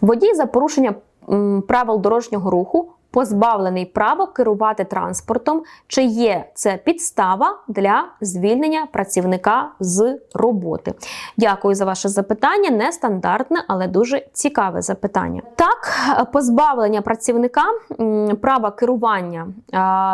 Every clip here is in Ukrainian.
Водій за порушення правил дорожнього руху позбавлений права керувати транспортом, чи є це підстава для звільнення працівника з роботи. Дякую за ваше запитання. Нестандартне, але дуже цікаве запитання. Так, позбавлення працівника права керування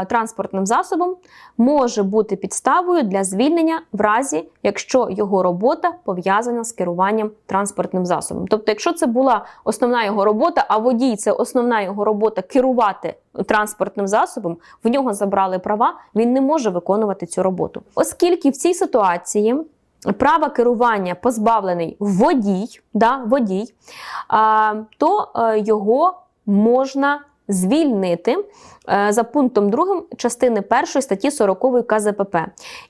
транспортним засобом може бути підставою для звільнення в разі, якщо його робота пов'язана з керуванням транспортним засобом. Тобто, якщо це була основна його робота, а водій це основна його робота керувати транспортним засобом, в нього забрали права, він не може виконувати цю роботу. Оскільки в цій ситуації права керування позбавлений водій, да, водій а, то е, його можна звільнити е, за пунктом 2 частини 1 статті 40 КЗПП.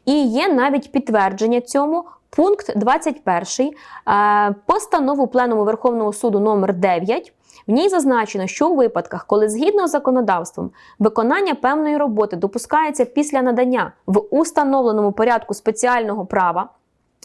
І є навіть підтвердження цьому. Пункт 21 е, постанову Пленуму Верховного суду номер 9 в ній зазначено, що у випадках, коли згідно з законодавством виконання певної роботи допускається після надання в установленому порядку спеціального права.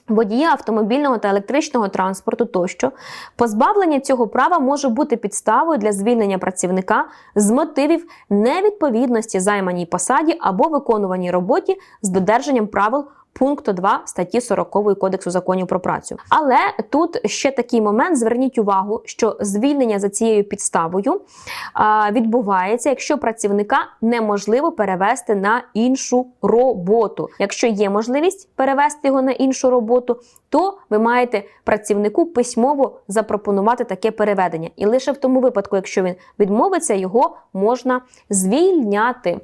Водія автомобільного та електричного транспорту тощо позбавлення цього права може бути підставою для звільнення працівника з мотивів невідповідності займаній посаді або виконуваній роботі з додержанням правил пункту 2 статті 40 Кодексу законів про працю. Але тут ще такий момент: зверніть увагу, що звільнення за цією підставою відбувається, якщо працівника неможливо перевести на іншу роботу. Якщо є можливість перевести його на іншу роботу, то ви маєте працівнику письмово запропонувати таке переведення. І лише в тому випадку, якщо він відмовиться, його можна звільняти.